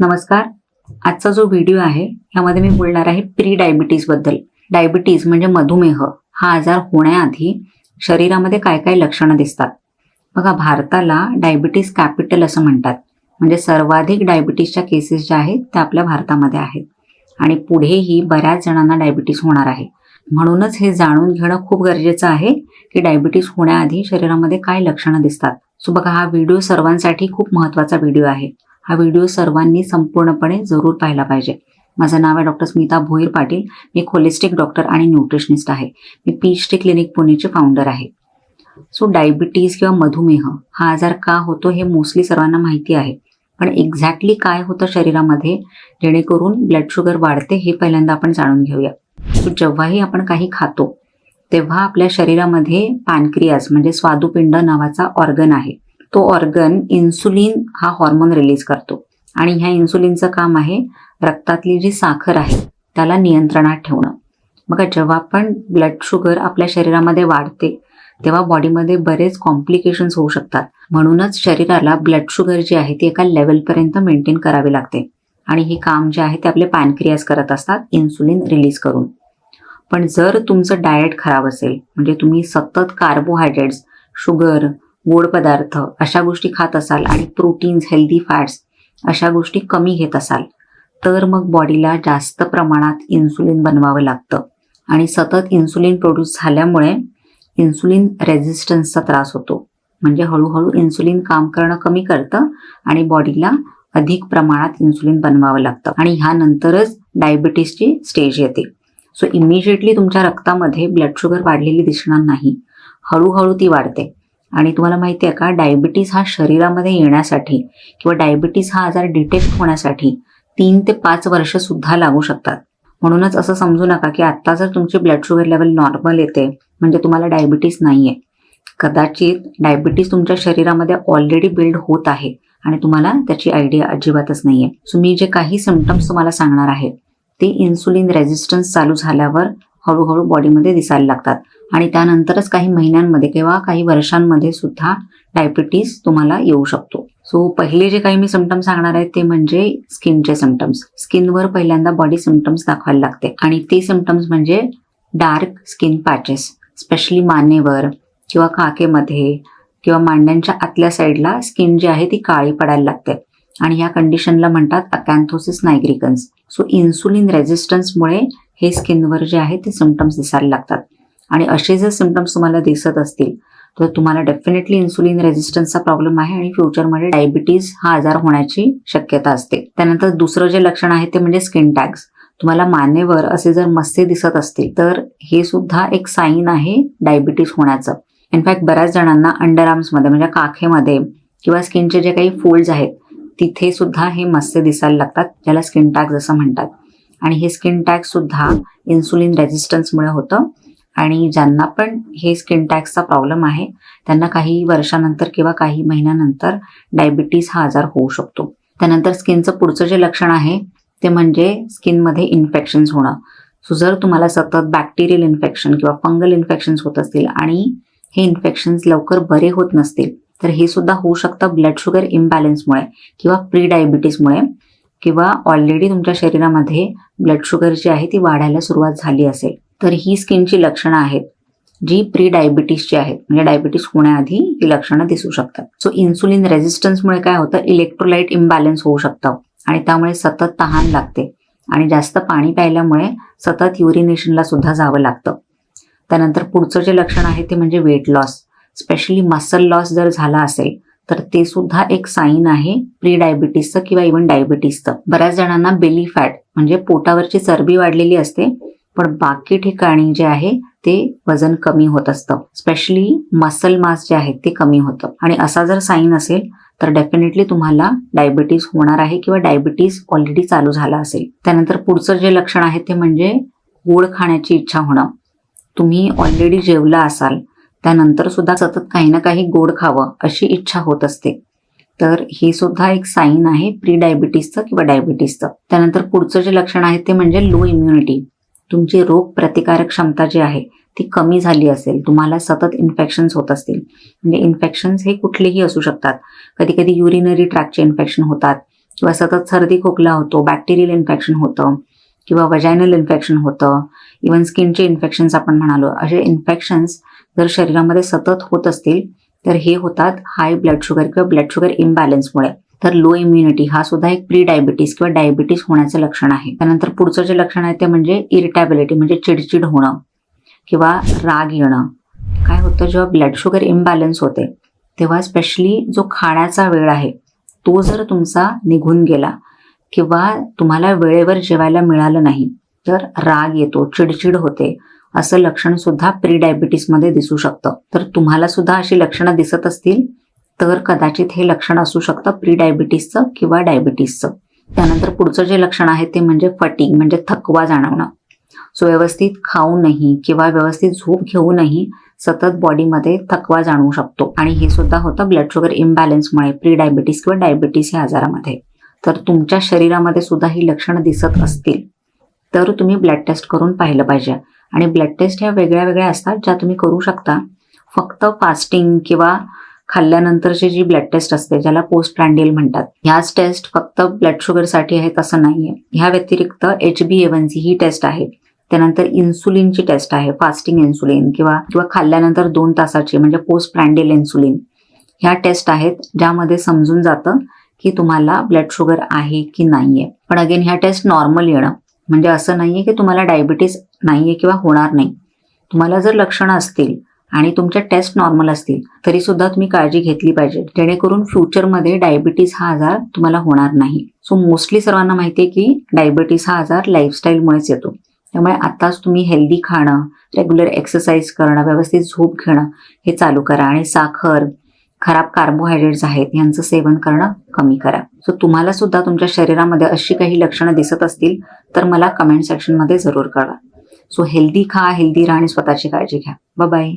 नमस्कार. आजचा जो व्हिडिओ आहे ह्यामध्ये मी बोलणार आहे प्री डायबिटीजबद्दल. डायबिटीज म्हणजे मधुमेह. हा आजार होण्याआधी शरीरामध्ये काय काय लक्षणं दिसतात? बघा भारताला डायबिटीज कॅपिटल असं म्हणतात. म्हणजे सर्वाधिक डायबिटीजच्या केसेस ज्या आहेत त्या आपल्या भारतामध्ये आहेत. आणि पुढेही बऱ्याच जणांना डायबिटीज होणार आहे. म्हणूनच हे जाणून घेणं खूप गरजेचं आहे की डायबिटीज होण्याआधी शरीरामध्ये काय लक्षणं दिसतात. सो बघा हा व्हिडिओ सर्वांसाठी खूप महत्त्वाचा व्हिडिओ आहे. हा व्हिडिओ सर्वांनी संपूर्णपणे जरूर पाहिला पाहिजे. माझं नाव आहे डॉक्टर स्मिता भोईर पाटील. मी खोलिस्टिक डॉक्टर आणि न्यूट्रिशनिस्ट आहे. मी पीएचडी क्लिनिक पुणेचे फाउंडर आहे. सो डायबिटीज किंवा मधुमेह हा आजार का होतो हे मोस्टली सर्वांना माहिती आहे. पण एक्झॅक्टली काय होतं शरीरामध्ये? जेणेकरून ब्लड शुगर वाढते हे पहिल्यांदा आपण जाणून घेऊया. सो जेव्हाही आपण काही खातो तेव्हा आपल्या शरीरामध्ये पॅनक्रियाज म्हणजे स्वादुपिंड नावाचा ऑर्गन आहे. तो ऑर्गन इन्सुलिन हा हॉर्मोन रिलीज करतो. आणि ह्या इन्सुलिनचं काम आहे रक्तातली जी साखर आहे त्याला नियंत्रणात ठेवणं. बघा जेव्हा पण ब्लड शुगर आपल्या शरीरामध्ये वाढते तेव्हा बॉडीमध्ये बरेच कॉम्प्लिकेशन्स होऊ शकतात. म्हणूनच शरीराला ब्लड शुगर जी आहे ती एका लेवलपर्यंत मेंटेन करावी लागते. आणि हे काम जे आहे ते आपले पॅनक्रियाज करत असतात इन्सुलिन रिलीज करून. पण जर तुमचं डाएट खराब असेल म्हणजे तुम्ही सतत कार्बोहायड्रेट्स शुगर गोड पदार्थ अशा गोष्टी खात असाल आणि प्रोटीन्स हेल्दी फॅट्स अशा गोष्टी कमी घेत असाल तर मग बॉडीला जास्त प्रमाणात इन्सुलिन बनवावं लागतं. आणि सतत इन्सुलिन प्रोड्यूस झाल्यामुळे इन्सुलिन रेझिस्टन्सचा त्रास होतो. म्हणजे हळूहळू इन्सुलिन काम करणं कमी करतं आणि बॉडीला अधिक प्रमाणात इन्सुलिन बनवावं लागतं. आणि ह्यानंतरच डायबिटीसची स्टेज येते. सो इमिजिएटली तुमच्या रक्तामध्ये ब्लड शुगर वाढलेली दिसणार नाही. हळूहळू ती वाढते. आणि तुम्हाला माहिती आहे का डायबिटीज हा शरीरामध्ये येण्यासाठी किंवा डायबिटीज हा आजार डिटेक्ट होण्यासाठी तीन ते पाच वर्ष सुद्धा लागू शकतात. म्हणूनच असं समजू नका की आत्ता जर तुमची ब्लड शुगर लेवल नॉर्मल येते म्हणजे तुम्हाला डायबिटीस नाहीये. कदाचित डायबिटीस तुमच्या शरीरामध्ये ऑलरेडी बिल्ड होत आहे आणि तुम्हाला त्याची आयडिया अजिबातच नाहीये. सो मी जे काही सिमटम्स तुम्हाला सांगणार आहे ते इन्सुलिन रेझिस्टन्स चालू झाल्यावर हळूहळू बॉडीमध्ये दिसायला लागतात. आणि त्यानंतरच काही महिन्यांमध्ये किंवा काही वर्षांमध्ये सुद्धा डायबिटीस तुम्हाला येऊ शकतो. सो पहिले जे काही मी सिमटम्स सांगणार आहे ते म्हणजे स्किनचे सिमटम्स स्किनवर पहिल्यांदा बॉडी सिमटम्स दाखवायला लागते. आणि ते सिमटम्स म्हणजे डार्क स्किन पॅचेस स्पेशली मानेवर किंवा काकेमध्ये किंवा मांड्यांच्या आतल्या साईडला स्किन जी आहे ती काळी पडायला लागते. आणि या कंडिशनला म्हणतात अकॅन्थोसिस नायग्रिकन्स सो इन्सुलिन रेझिस्टन्समुळे हे स्किनवर जे आहे ते सिमटम्स दिसायला लागतात. आणि असे जर सिमटम्स तुम्हाला दिसत असतील तर तुम्हाला डेफिनेटली इन्सुलिन रेझिस्टन्सचा प्रॉब्लेम आहे आणि फ्युचरमध्ये डायबिटीज हा आजार होण्याची शक्यता असते. त्यानंतर दुसरं जे लक्षण आहे ते म्हणजे स्किन टॅग्स तुम्हाला मानेवर असे जर मस्से दिसत असतील तर हे सुद्धा एक साईन आहे डायबिटीज होण्याचं. इनफॅक्ट बऱ्याच जणांना अंडर आर्म्समध्ये म्हणजे काखेमध्ये किंवा स्किनचे जे काही फोल्ड्स आहेत तिथे सुद्धा हे मस्से दिसायला लागतात ज्याला स्किन टॅग्स असं म्हणतात. आणि हे स्किन टॅग सुद्धा इन्सुलिन रेझिस्टन्समुळे होतं. आणि ज्यांना पण हे स्किन टॅक्सचा प्रॉब्लेम आहे त्यांना काही वर्षानंतर किंवा काही महिन्यानंतर डायबिटीज हा आजार होऊ शकतो. त्यानंतर स्किनचं पुढचं जे लक्षण आहे ते म्हणजे स्किनमध्ये इन्फेक्शन्स होणं. सो जर तुम्हाला सतत बॅक्टेरियल इन्फेक्शन किंवा फंगल इन्फेक्शन्स होत असतील आणि हे इन्फेक्शन्स लवकर बरे होत नसतील तर हे सुद्धा होऊ शकतं ब्लड शुगर इम्बॅलन्समुळे किंवा प्री डायबिटीसमुळे किंवा ऑलरेडी तुमच्या शरीरामध्ये ब्लड शुगर जी आहे ती वाढायला सुरुवात झाली असेल. तर ही स्किनची लक्षणं आहेत जी प्री डायबिटीसची आहेत. म्हणजे डायबिटीस होण्याआधी ही लक्षणं दिसू शकतात. सो इन्सुलिन रेझिस्टन्समुळे काय होतं? इलेक्ट्रोलाइट इम्बॅलन्स होऊ शकतं. आणि त्यामुळे सतत तहान लागते. आणि जास्त पाणी प्यायल्यामुळे सतत युरिनेशनला सुद्धा जावं लागतं. त्यानंतर पुढचं जे लक्षण आहे ते म्हणजे weight loss specially muscle loss जर झाला असेल तर ते सुद्धा एक साईन आहे प्री डायबिटीसचं किंवा इव्हन डायबिटीसचं बऱ्याच जणांना बेली फॅट म्हणजे पोटावरची चरबी वाढलेली असते पण बाकी ठिकाणी जे आहे ते वजन कमी होत असतं. स्पेशली मसल मास जे आहे ते कमी होतं. आणि असा जर साईन असेल तर डेफिनेटली तुम्हाला डायबिटीस होणार आहे किंवा डायबिटीस ऑलरेडी चालू झाला असेल. त्यानंतर पुढचं जे लक्षण आहे ते म्हणजे गोड खाण्याची इच्छा होणं. तुम्ही ऑलरेडी जेवला असाल त्यानंतर सुद्धा सतत काही ना काही गोड खावं अशी इच्छा होत असते. तर ही सुद्धा एक साईन आहे प्री डायबिटीसचं किंवा डायबिटीसचं त्यानंतर पुढचं जे लक्षण आहे ते म्हणजे लो इम्युनिटी तुमची रोग प्रतिकारक क्षमता जी आहे ती कमी झाली असेल तुम्हाला सतत इन्फेक्शन्स होत असतील. म्हणजे इन्फेक्शन्स हे कुठलेही असू शकतात. कधी कधी युरिनरी ट्रॅकचे इन्फेक्शन होतात किंवा सतत सर्दी खोकला होतो बॅक्टेरियल इन्फेक्शन होतं किंवा वजायनल इन्फेक्शन होतं. इवन स्किनचे इन्फेक्शन्स आपण म्हणालो असे इन्फेक्शन्स जर शरीरामध्ये सतत होत असतील तर हे होतात हाय ब्लड शुगर किंवा ब्लड शुगर इम्बॅलन्समुळे तर लो इम्युनिटी हा सुद्धा एक प्री डायबिटीस किंवा डायबिटीस होण्याचं लक्षण आहे. त्यानंतर पुढचं जे लक्षण आहे ते म्हणजे इरिटॅबिलिटी म्हणजे चिडचिड होणं किंवा राग येणं. काय होतं जेव्हा ब्लड शुगर इम्बॅलन्स होते तेव्हा स्पेशली जो खाण्याचा वेळ आहे तो जर तुमचा निघून गेला किंवा तुम्हाला वेळेवर जेवायला मिळालं नाही तर राग येतो चिडचिड होते. असं लक्षण सुद्धा प्री डायबिटीसमध्ये दिसू शकतं. तर तुम्हाला सुद्धा अशी लक्षणं दिसत असतील तर कदाचित हे लक्षण असू शकतं प्री डायबिटीसचं किंवा डायबिटीसचं त्यानंतर पुढचं जे लक्षण आहे ते म्हणजे फटिंग म्हणजे थकवा जाणवणं. सो व्यवस्थित खाऊनही किंवा व्यवस्थित झोप घेऊनही सतत बॉडीमध्ये थकवा जाणवू शकतो. आणि हे सुद्धा होतं ब्लड शुगर इम्बॅलन्समुळे प्री डायबिटीस किंवा डायबिटीस या आजारामध्ये. तर तुमच्या शरीरामध्ये सुद्धा ही लक्षणं दिसत असतील तर तुम्ही ब्लड टेस्ट करून पाहिलं पाहिजे. आणि ब्लड टेस्ट ह्या वेगळ्या वेगळ्या असतात ज्या तुम्ही करू शकता. फक्त फास्टिंग किंवा खाल्ल्यानंतरची जी ब्लड टेस्ट असते ज्याला पोस्ट प्रँडियल म्हणतात ह्याच टेस्ट फक्त ब्लड शुगरसाठी आहेत असं नाहीये. ह्या व्यतिरिक्त एच बी एवनसी ही टेस्ट आहे. त्यानंतर इन्सुलिनची टेस्ट आहे फास्टिंग इन्सुलिन किंवा किंवा खाल्ल्यानंतर दोन तासाची म्हणजे पोस्ट प्रँडियल इन्सुलिन ह्या टेस्ट आहेत ज्यामध्ये समजून जातं की तुम्हाला ब्लड शुगर आहे की नाहीये. पण अगेन ह्या टेस्ट नॉर्मल येणं. म्हणजे असं नाहीये की तुम्हाला डायबिटीस नाहीये किंवा होणार नाही. तुम्हाला जर लक्षणं असतील आणि तुमच्या टेस्ट नॉर्मल असतील तरी सुद्धा तुम्ही काळजी घेतली पाहिजे. जेणेकरून फ्युचरमध्ये डायबिटीस हा आजार तुम्हाला होणार नाही. सो मोस्टली सर्वांना माहिती आहे की डायबिटीस हा आजार लाईफस्टाईलमुळेच येतो. त्यामुळे आताच तुम्ही हेल्दी खाणं रेग्युलर एक्सरसाइज करणं व्यवस्थित झोप घेणं हे चालू करा. आणि साखर खराब कार्बोहायड्रेट्स आहेत यांचं सेवन करणं कमी करा. सो तुम्हाला सुद्धा तुमच्या शरीरामध्ये अशी काही लक्षणं दिसत असतील तर मला कमेंट सेक्शनमध्ये जरूर कळवा. सो हेल्दी खा हेल्दी राहा आणि स्वतःची काळजी घ्या. बाय